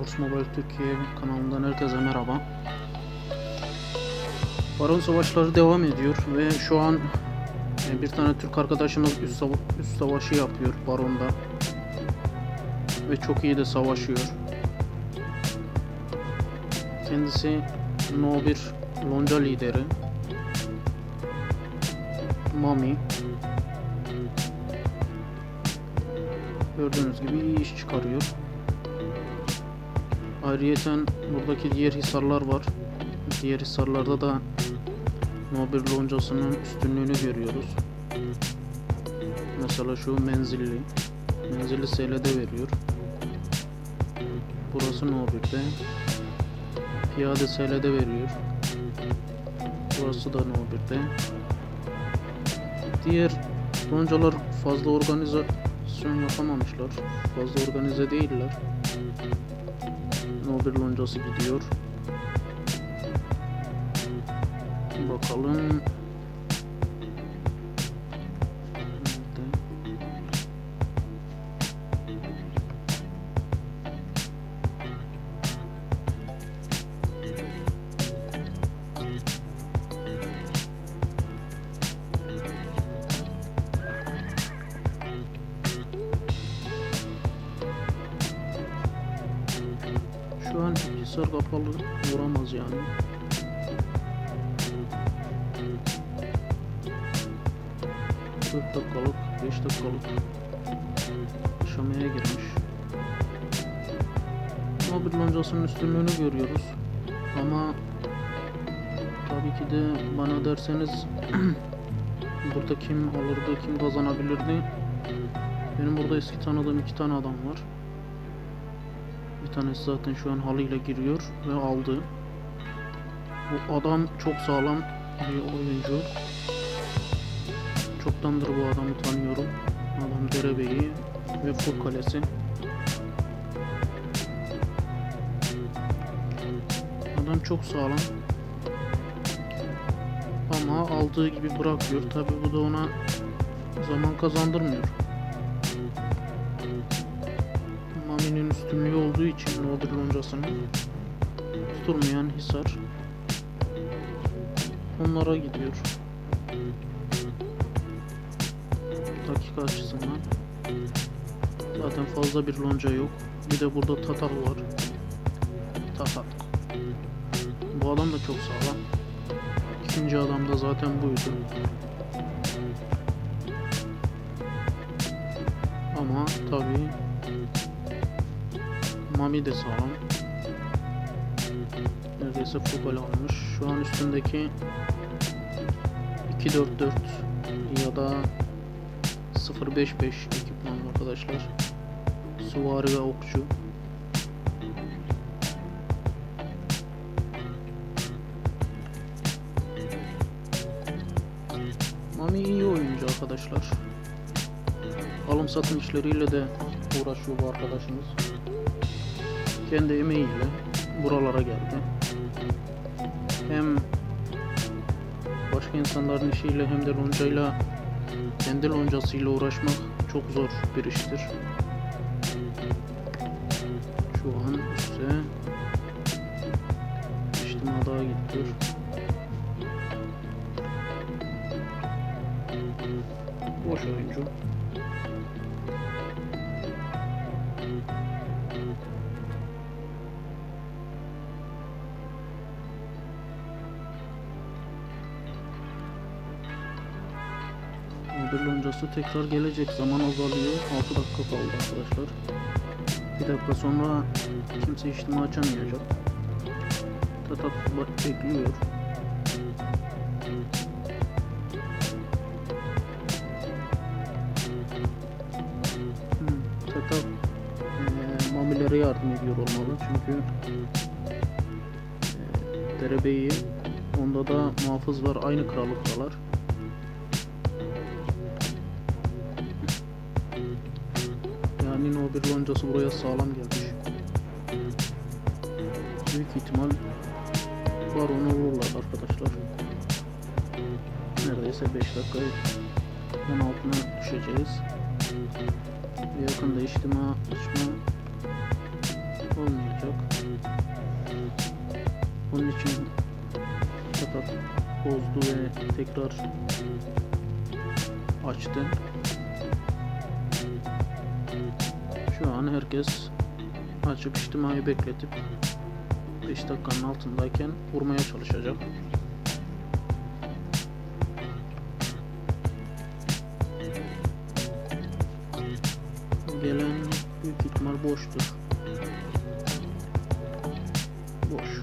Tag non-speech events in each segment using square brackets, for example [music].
Wars Mobile Türkiye kanalından herkese merhaba. Baron savaşları devam ediyor ve şu an e, bir tane Türk arkadaşımız üst, sava- üst savaşı yapıyor Baron'da. Ve çok iyi de savaşıyor. Kendisi No 1 Lonca lideri. Mami. Gördüğünüz gibi iyi iş çıkarıyor. Ayrıyeten buradaki diğer hisarlar var. Diğer hisarlarda da Nobel loncasının üstünlüğünü görüyoruz. Mesela şu menzilli. Menzilli SL'de veriyor. Burası Nobel'de. Piyade SL'de veriyor. Burası da Nobel'de. Diğer loncalar fazla organizasyon yapamamışlar. Fazla organize değiller. Nobel loncası gidiyor. Bakalım. Hisar kapalı vuramaz yani. Dört dakikalık, 5 dakikalık aşamaya girmiş. Mobil loncasının üstünlüğünü görüyoruz. Ama tabii ki de bana derseniz [clears throat] burada kim alırdı, kim kazanabilirdi? Benim burada eski tanıdığım iki tane adam var. Tanesi zaten şu an halıyla giriyor ve aldı. Bu adam çok sağlam bir oyuncu. Çoktandır bu adamı tanıyorum. Adam derebeyi ve full kalesi. Adam çok sağlam. Ama aldığı gibi bırakıyor. Tabi bu da ona zaman kazandırmıyor. Mami'nin üstünlüğü olduğu için Nobel loncasının tutulmayan Hisar onlara gidiyor. Dakika açısından zaten fazla bir lonca yok. Bir de burada Tatar var. Tatar. Bu adam da çok sağlam. İkinci adam da zaten buydu. Ama tabii Mami de sağlam. Neredeyse full almış. Şu an üstündeki 2-4-4 ya da 0-5-5 ekipman arkadaşlar. Suvari ve okçu. Mami iyi oyuncu arkadaşlar. Alım satım işleriyle de uğraşıyor bu arkadaşımız kendi emeğiyle buralara geldi. Hem başka insanların işiyle hem de loncayla kendi loncasıyla uğraşmak çok zor bir iştir. Loncası tekrar gelecek zaman azalıyor. 6 dakika kaldı arkadaşlar. Bir dakika sonra kimse içtima açamayacak. Tatat bak bekliyor. Hmm, Tatat eee, mamilere yardım ediyor olmalı çünkü eee derebeyi onda da muhafız var aynı krallıktalar. Yani Nobel loncası buraya sağlam gelmiş. Büyük ihtimal var onu vururlar arkadaşlar. Neredeyse 5 dakika bunun altına düşeceğiz. Ve yakında içtima açma olmayacak. Onun için Tatak bozdu ve tekrar açtı. Şu an herkes açıp içtimayı bekletip 5 dakikanın altındayken vurmaya çalışacak. Gelen büyük ihtimal boştur. Boş.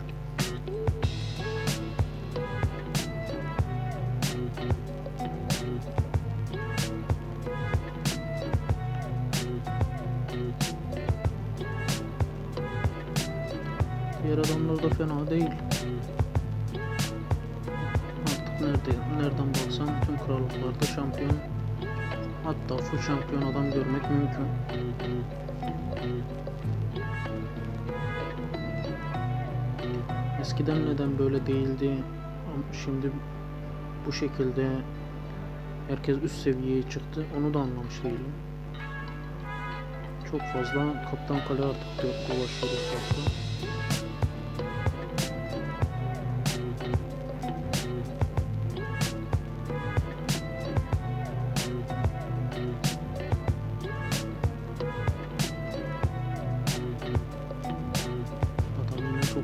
Da fena değil. Artık nerede, nereden baksan tüm krallıklarda şampiyon hatta full şampiyon adam görmek mümkün. Eskiden neden böyle değildi şimdi bu şekilde herkes üst seviyeye çıktı onu da anlamış değilim. Çok fazla kaptan kale artık do- dolaşıyor etrafta.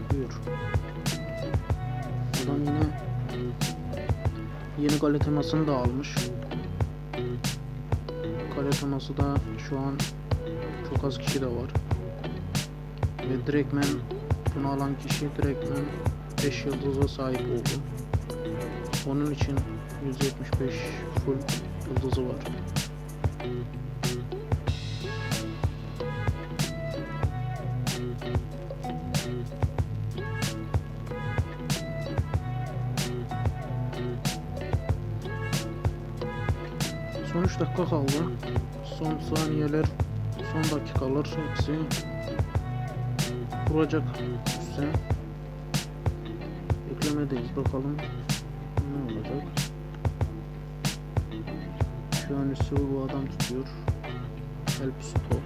Topluyor. Adam yine yeni kale temasını da almış. Kale teması da şu an çok az kişi de var. Ve direktmen bunu alan kişi direktmen 5 yıldıza sahip oldu. Onun için 175 full yıldızı var. Son 3 dakika kaldı. Son saniyeler, son dakikalar hepsi vuracak üstüne. Beklemedeyiz bakalım ne olacak. Şu an üstü bu adam tutuyor. Help stop.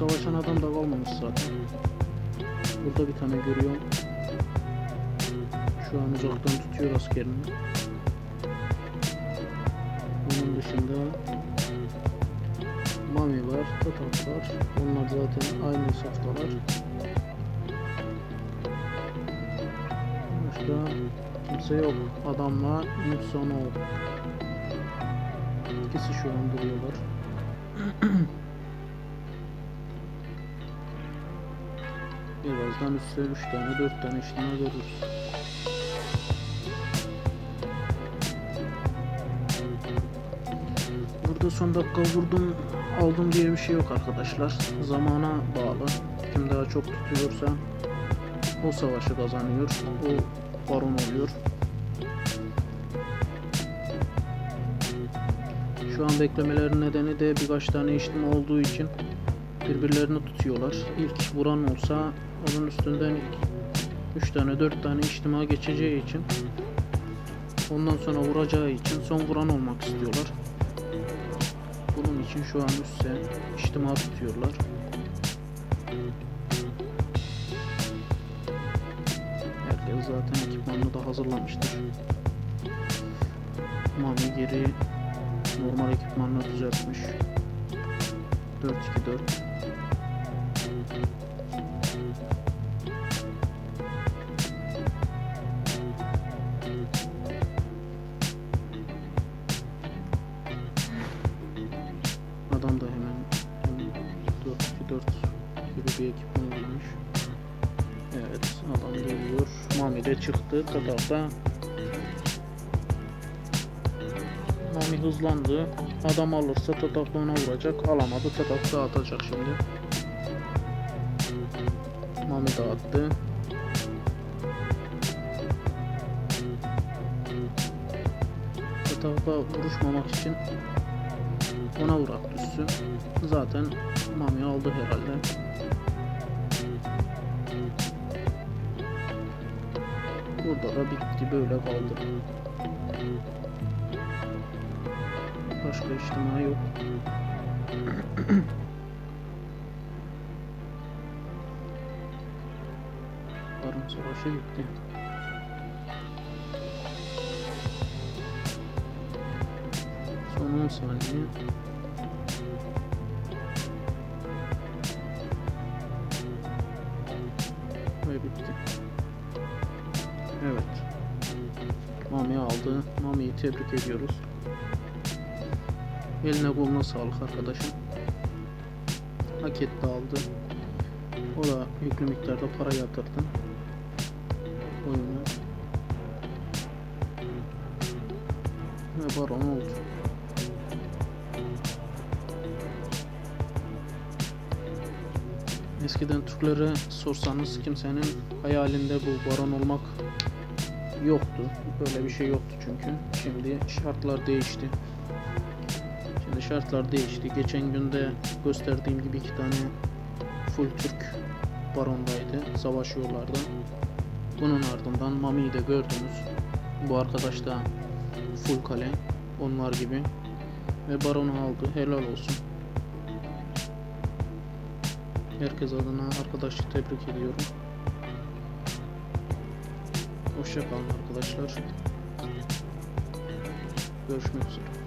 Savaşan adam da kalmamış zaten. Burada bir tane görüyorum. Şu an uzaktan tutuyor askerini. Onun dışında Mami var, Tatat var. Onlar zaten aynı saftalar. Başka kimse yok. Adamla Nixonov. İkisi şu an duruyorlar. [clears throat] Birazdan üstte 3 tane 4 tane işleme görürüz. Burada son dakika vurdum aldım diye bir şey yok arkadaşlar. Zamana bağlı. Kim daha çok tutuyorsa o savaşı kazanıyor. O baron oluyor. Şu an beklemelerin nedeni de birkaç tane işlem olduğu için birbirlerini tutuyorlar. İlk vuran olsa onun üstünden 3 tane 4 tane içtima geçeceği için ondan sonra vuracağı için son vuran olmak istiyorlar. Bunun için şu an üstte içtima tutuyorlar. Herkes zaten ekipmanını da hazırlamıştır. Mami geri normal ekipmanını düzeltmiş. 4-2-4 geliyor. Mami de çıktı. Tatar'da Mami hızlandı. Adam alırsa Tatak da ona vuracak. Alamadı. Tatak dağıtacak şimdi. Mami dağıttı. Tatak'a vuruşmamak için ona uğrattı üstü. Zaten Mami aldı herhalde. Burada da bitti böyle kaldı. Başka içtima yok. [coughs] Barın savaşı bitti. Son 10 saniye. Mami'yi tebrik ediyoruz. Eline koluna sağlık arkadaşım. Hak etti aldı. O da yüklü miktarda para yatırdı. Oyuna. Ve baron oldu. Eskiden Türklere sorsanız kimsenin hayalinde bu baron olmak yoktu. Böyle bir şey yoktu çünkü. Şimdi şartlar değişti. Şimdi şartlar değişti. Geçen günde gösterdiğim gibi iki tane full Türk barondaydı. Savaşıyorlardı. Bunun ardından Mami'yi de gördünüz. Bu arkadaş da full kale. Onlar gibi. Ve baronu aldı. Helal olsun. Herkes adına arkadaşı tebrik ediyorum. Hoşçakalın arkadaşlar. Görüşmek üzere.